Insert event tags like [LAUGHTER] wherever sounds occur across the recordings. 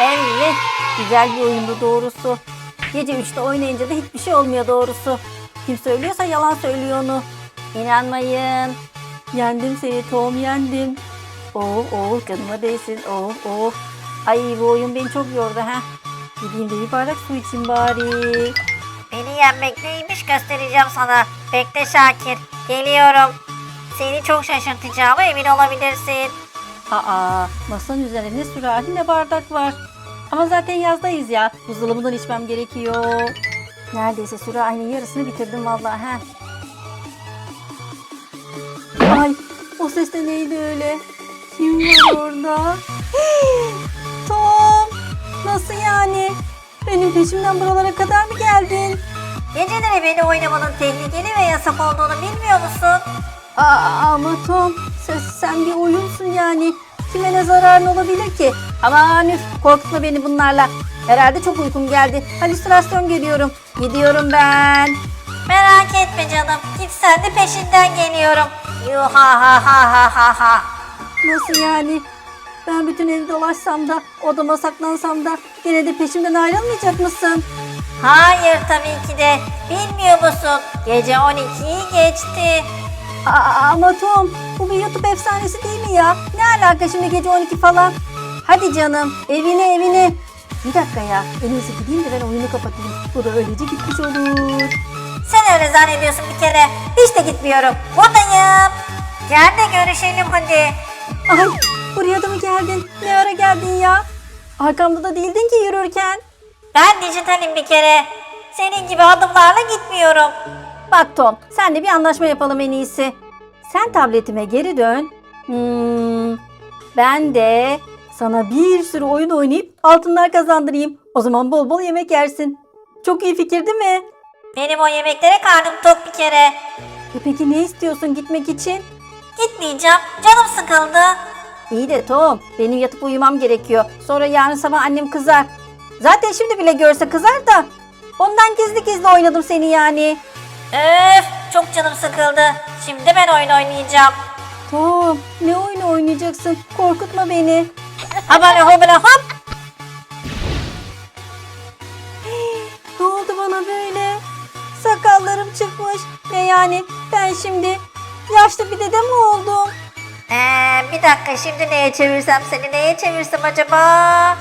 Evet. Güzel bir oyundu doğrusu. Gece 3'te oynayınca da hiçbir şey olmuyor doğrusu. Kim söylüyorsa yalan söylüyor onu. İnanmayın. Yendim seni Tom yendim. Oh oh canıma değsin. Oh oh. Ay bu oyun beni çok yordu ha. Gideyim de bir bardak su içeyim bari. Beni yenmek neymiş göstereceğim sana. Bekle Şakir. Geliyorum. Seni çok şaşırtacağıma emin olabilirsin. Aa masanın üzerinde ne sürahi ne bardak var. Ama zaten yazdayız ya. Buzdolabından içmem gerekiyor. Neredeyse sürahinin yarısını bitirdim vallahi ha. Ay o ses de neydi öyle? Kim var orada? [GASPS] Tom nasıl yani? Benim peşimden buralara kadar mı geldin? Geceleri beni oynamanın tehlikeli ve yasak olduğunu bilmiyor musun? Aa, ama Tom sen, sen bir oyunsun yani. Kime ne zararın olabilir ki? Aman üf korkutma beni bunlarla. Herhalde çok uykum geldi. Halüsinasyon geliyorum. Gidiyorum ben. Merak etme canım. Git sen de peşinden geliyorum. Yuha ha ha ha ha ha. Nasıl yani? Ben bütün evi dolaşsam da odama saklansam da gene de peşimden ayrılmayacak mısın? Hayır tabii ki de. Bilmiyor musun? Gece 12'yi geçti. Aa, ama Tom bu bir YouTube efsanesi değil mi ya? Ne alaka şimdi gece 12 falan? Hadi canım evine evine. Bir dakika ya en iyisi gideyim de ben oyunu kapatayım. Bu da öylece gitmiş olur. Sen öyle zannediyorsun bir kere. Hiç de gitmiyorum. Buradayım. Gel de görüşelim hadi. Ay buraya da mı geldin? Ne ara geldin ya? Arkamda da değildin ki yürürken. Ben dijitalim bir kere. Senin gibi adımlarla gitmiyorum. Bak Tom sen de bir anlaşma yapalım en iyisi. Sen tabletime geri dön. Hmm, ben de sana bir sürü oyun oynayıp altınlar kazandırayım. O zaman bol bol yemek yersin. Çok iyi fikir değil mi? Benim o yemeklere karnım tok bir kere. E peki ne istiyorsun gitmek için? Gitmeyeceğim. Canım sıkıldı. İyi de Tom benim yatıp uyumam gerekiyor. Sonra yarın sabah annem kızar. Zaten şimdi bile görse kızar da. Ondan gizli gizli oynadım seni yani. Öf çok canım sıkıldı. Şimdi ben oyun oynayacağım. Tom ne oyunu oynayacaksın? Korkutma beni. Habale hobele hop. [GASPS] Ne oldu bana böyle? Sakallarım çıkmış. Ne yani ben şimdi yaşlı bir dede mi oldum? Ee, bir dakika şimdi neye çevirsem seni neye çevirsem acaba?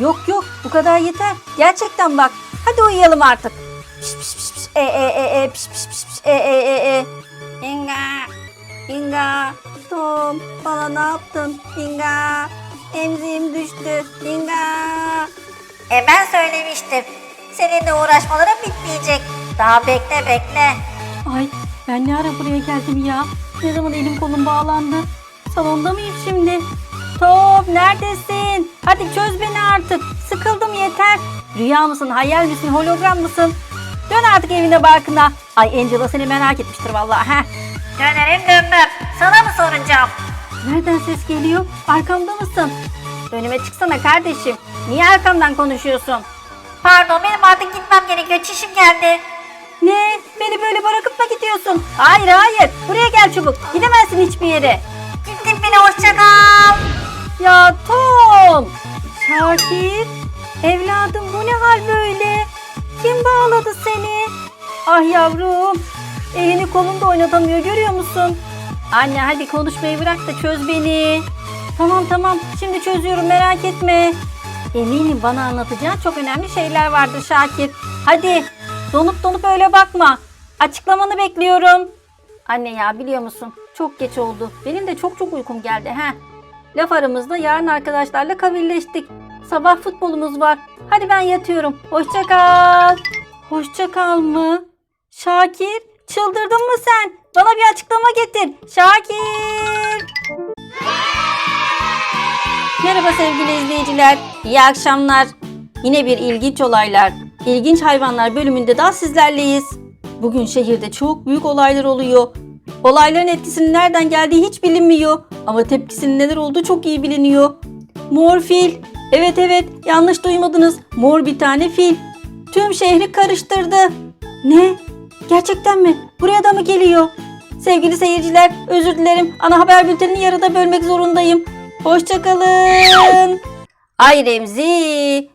Yok yok bu kadar yeter. Gerçekten bak. Hadi uyuyalım artık. E e e e piş piş piş piş. E e e e. Inga. Inga. Tom bana ne yaptın? Inga. Emziğim düştü. Inga. E ben söylemiştim. Seninle uğraşmalarım bitmeyecek. Daha bekle bekle. Ay ben ne ara buraya geldim ya? Ne zaman elim kolum bağlandı? Salonda mıyım şimdi? Top neredesin? Hadi çöz beni artık. Sıkıldım yeter. Rüya mısın, hayal misin, hologram mısın? Dön artık evine barkına. Ay Angela seni merak etmiştir vallahi. Heh. Dönerim dönmem. Sana mı soracağım? Nereden ses geliyor? Arkamda mısın? Önüme çıksana kardeşim. Niye arkamdan konuşuyorsun? Pardon benim artık gitmem gerekiyor. Çişim geldi. Ne? Beni böyle bırakıp mı gidiyorsun? Hayır hayır. Buraya gel çabuk. Gidemezsin hiçbir yere. Gittim bile hoşça kal. Ya Tom! Şakir! Evladım bu ne hal böyle? Kim bağladı seni? Ah yavrum! Elini kolunu oynatamıyor görüyor musun? Anne hadi konuşmayı bırak da çöz beni. Tamam tamam şimdi çözüyorum merak etme. Eminim bana anlatacağın çok önemli şeyler vardır Şakir. Hadi donup donup öyle bakma. Açıklamanı bekliyorum. Anne ya biliyor musun? Çok geç oldu. Benim de çok çok uykum geldi. He. Laf aramızda yarın arkadaşlarla kavilleştik. Sabah futbolumuz var. Hadi ben yatıyorum. Hoşça kal. Hoşça kal mı? Şakir, çıldırdın mı sen? Bana bir açıklama getir. Şakir. Merhaba sevgili izleyiciler. İyi akşamlar. Yine bir ilginç olaylar, ilginç hayvanlar bölümünde daha sizlerleyiz. Bugün şehirde çok büyük olaylar oluyor. Olayların etkisinin nereden geldiği hiç bilinmiyor. Ama tepkisinin neler olduğu çok iyi biliniyor. Mor fil. Evet evet yanlış duymadınız. Mor bir tane fil. Tüm şehri karıştırdı. Ne? Gerçekten mi? Buraya da mı geliyor? Sevgili seyirciler özür dilerim. Ana haber bültenini yarıda bölmek zorundayım. Hoşçakalın. Ay Remzi.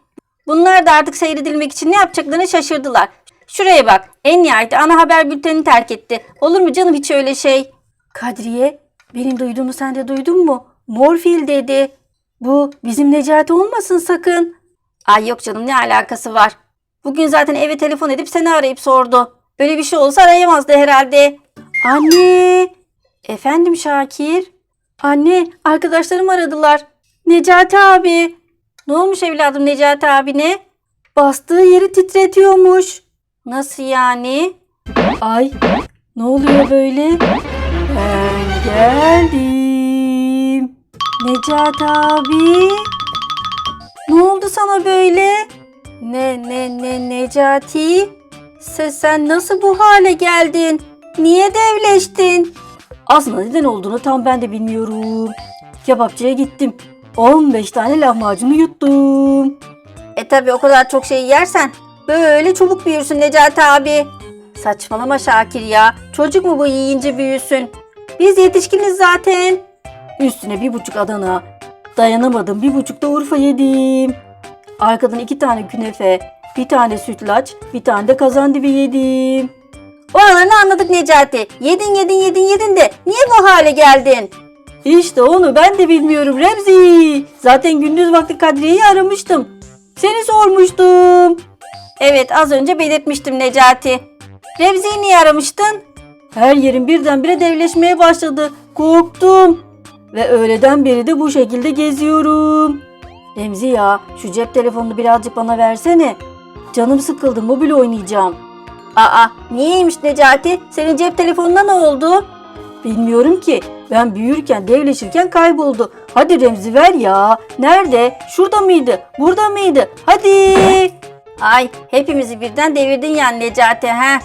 Bunlar da artık seyredilmek için ne yapacaklarını şaşırdılar. Şuraya bak. En nihayet ana haber bültenini terk etti. Olur mu canım hiç öyle şey? Kadriye, benim duyduğumu sen de duydun mu? Morfil dedi. Bu bizim Necati olmasın sakın. Ay yok canım ne alakası var? Bugün zaten eve telefon edip seni arayıp sordu. Böyle bir şey olsa arayamazdı herhalde. Anne! Efendim Şakir? Anne, arkadaşlarım aradılar. Necati abi. Ne olmuş evladım Necati abine? Bastığı yeri titretiyormuş. Nasıl yani? Ay, ne oluyor böyle? Ben geldim. Necati abi. Ne oldu sana böyle? Ne ne ne Necati? Sen, sen nasıl bu hale geldin? Niye devleştin? Aslında neden olduğunu tam ben de bilmiyorum. Kebapçıya gittim. 15 tane lahmacunu yuttum. E tabi o kadar çok şey yersen böyle çabuk büyürsün Necati abi. Saçmalama Şakir ya. Çocuk mu bu yiyince büyüsün? Biz yetişkiniz zaten. Üstüne bir buçuk Adana. Dayanamadım bir buçuk da Urfa yedim. Arkadan iki tane künefe, bir tane sütlaç, bir tane de kazandibi yedim. Oralarını anladık Necati. Yedin yedin yedin yedin de niye bu hale geldin? İşte onu ben de bilmiyorum Remzi. Zaten gündüz vakti Kadriye'yi aramıştım. Seni sormuştum. Evet az önce belirtmiştim Necati. Remzi'yi niye aramıştın? Her yerim birdenbire devleşmeye başladı. Korktum. Ve öğleden beri de bu şekilde geziyorum. Remzi ya şu cep telefonunu birazcık bana versene. Canım sıkıldı mobil oynayacağım. Aa niyeymiş Necati? Senin cep telefonuna ne oldu? Bilmiyorum ki. Ben büyürken devleşirken kayboldu. Hadi Remzi ver ya. Nerede? Şurada mıydı? Burada mıydı? Hadi. Ay hepimizi birden devirdin yani Necati ha.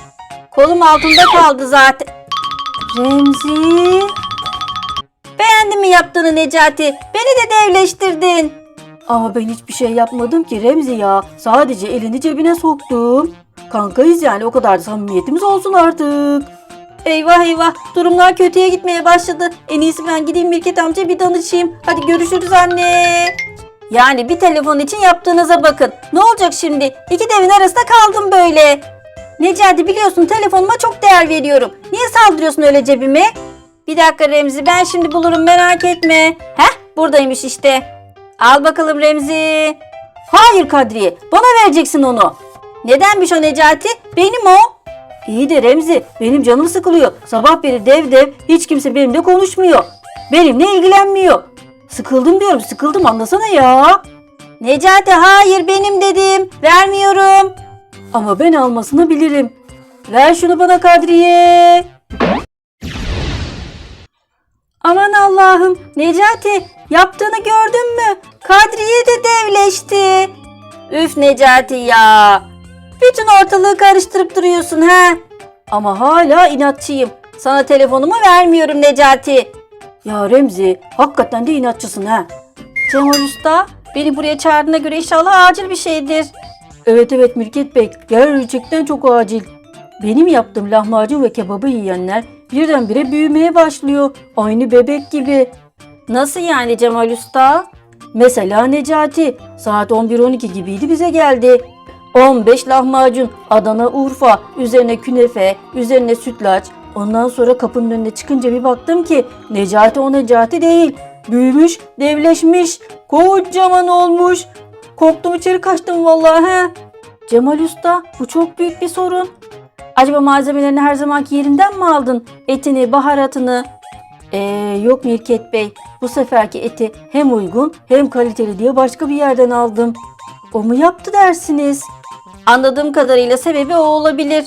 Kolum altında kaldı zaten. Remzi. Beğendin mi yaptığını Necati? Beni de devleştirdin. Ama ben hiçbir şey yapmadım ki Remzi ya. Sadece elini cebine soktum. Kankayız yani o kadar da samimiyetimiz olsun artık. Eyvah eyvah durumlar kötüye gitmeye başladı. En iyisi ben gideyim Mirket amca bir danışayım. Hadi görüşürüz anne. Yani bir telefon için yaptığınıza bakın. Ne olacak şimdi? İki devin arasında kaldım böyle. Necati biliyorsun telefonuma çok değer veriyorum. Niye saldırıyorsun öyle cebime? Bir dakika Remzi ben şimdi bulurum merak etme. Heh buradaymış işte. Al bakalım Remzi. Hayır Kadriye bana vereceksin onu. Nedenmiş o Necati? Benim o. İyi de Remzi benim canım sıkılıyor. Sabah beri dev dev hiç kimse benimle konuşmuyor. Benimle ilgilenmiyor. Sıkıldım diyorum sıkıldım anlasana ya. Necati hayır benim dedim. Vermiyorum. Ama ben almasını bilirim. Ver şunu bana Kadriye. Aman Allah'ım Necati yaptığını gördün mü? Kadriye de devleşti. Üf Necati ya. Bütün ortalığı karıştırıp duruyorsun ha. Ama hala inatçıyım. Sana telefonumu vermiyorum Necati. Ya Remzi hakikaten de inatçısın ha. Cemal Usta beni buraya çağırdığına göre inşallah acil bir şeydir. Evet evet Mirket Bey gerçekten çok acil. Benim yaptığım lahmacun ve kebabı yiyenler birdenbire büyümeye başlıyor. Aynı bebek gibi. Nasıl yani Cemal Usta? Mesela Necati saat 11-12 gibiydi bize geldi. 15 lahmacun, Adana, Urfa, üzerine künefe, üzerine sütlaç. Ondan sonra kapının önüne çıkınca bir baktım ki Necati o Necati değil. Büyümüş, devleşmiş, kocaman olmuş. Korktum içeri kaçtım vallahi he. Cemal Usta bu çok büyük bir sorun. Acaba malzemelerini her zamanki yerinden mi aldın? Etini, baharatını? Ee, yok Mirket Bey. Bu seferki eti hem uygun hem kaliteli diye başka bir yerden aldım. O mu yaptı dersiniz? Anladığım kadarıyla sebebi o olabilir.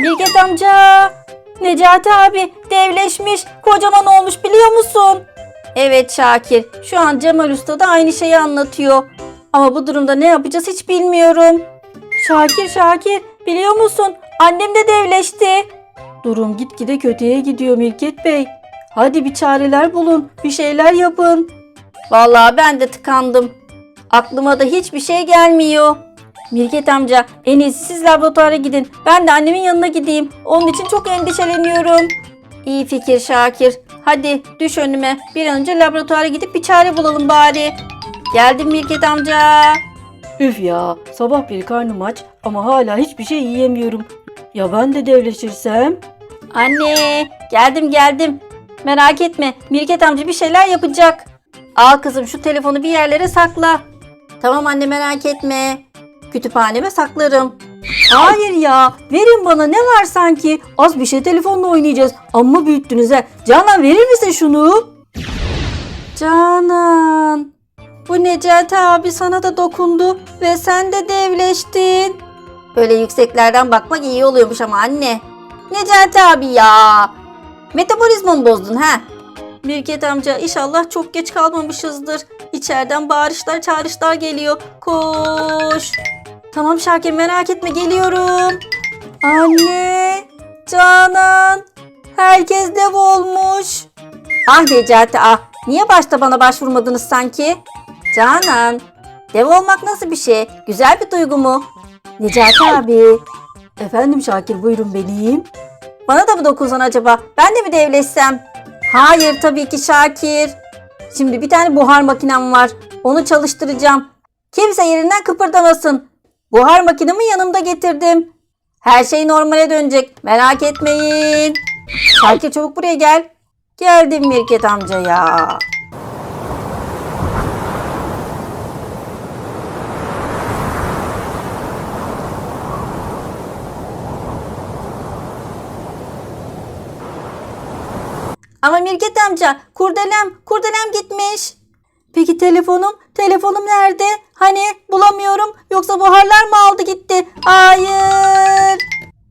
Mirket amca, Necati abi devleşmiş, kocaman olmuş biliyor musun? Evet Şakir, şu an Cemal Usta da aynı şeyi anlatıyor. Ama bu durumda ne yapacağız hiç bilmiyorum. Şakir Şakir, biliyor musun? Annem de devleşti. Durum gitgide kötüye gidiyor Mirket Bey. Hadi bir çareler bulun, bir şeyler yapın. Vallahi ben de tıkandım. Aklıma da hiçbir şey gelmiyor. Mirket amca en iyisi siz laboratuvara gidin. Ben de annemin yanına gideyim. Onun için çok endişeleniyorum. İyi fikir Şakir. Hadi düş önüme. Bir an önce laboratuvara gidip bir çare bulalım bari. Geldim Mirket amca. Üf ya sabah bir karnım aç ama hala hiçbir şey yiyemiyorum. Ya ben de devleşirsem? Anne geldim geldim. Merak etme Mirket amca bir şeyler yapacak. Al kızım şu telefonu bir yerlere sakla. Tamam anne merak etme. Kütüphaneme saklarım. Hayır ya verin bana ne var sanki. Az bir şey telefonla oynayacağız. Amma büyüttünüz ha. Canan verir misin şunu? Canan. Bu Necati abi sana da dokundu ve sen de devleştin. Böyle yükseklerden bakmak iyi oluyormuş ama anne. Necati abi ya. Metabolizmamı bozdun ha. Mirket amca inşallah çok geç kalmamışızdır. İçeriden bağırışlar çağrışlar geliyor. Koş. Tamam Şakir merak etme geliyorum. Anne. Canan. Herkes dev olmuş. Ah Necati ah. Niye başta bana başvurmadınız sanki? Canan. Dev olmak nasıl bir şey? Güzel bir duygu mu? Necati abi. Efendim Şakir buyurun benim. Bana da mı dokunsan acaba? Ben de mi devleşsem? Hayır tabii ki Şakir. Şimdi bir tane buhar makinem var. Onu çalıştıracağım. Kimse yerinden kıpırdamasın. Buhar makinemi yanımda getirdim. Her şey normale dönecek. Merak etmeyin. Şakir çabuk buraya gel. Geldim Mirket amca ya. Ama Mirket amca kurdelem, kurdelem gitmiş. Peki telefonum? Telefonum nerede? Hani bulamıyorum yoksa buharlar mı aldı gitti? Hayır.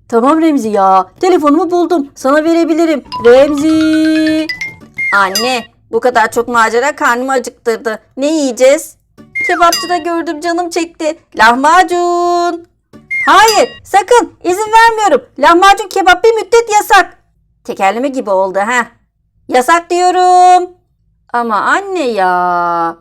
Tamam Remzi ya. Telefonumu buldum. Sana verebilirim. Remzi. Anne bu kadar çok macera karnımı acıktırdı. Ne yiyeceğiz? Kebapçıda gördüm canım çekti. Lahmacun. Hayır sakın izin vermiyorum. Lahmacun kebap bir müddet yasak. Tekerleme gibi oldu ha. Yasak diyorum. Ama anne ya.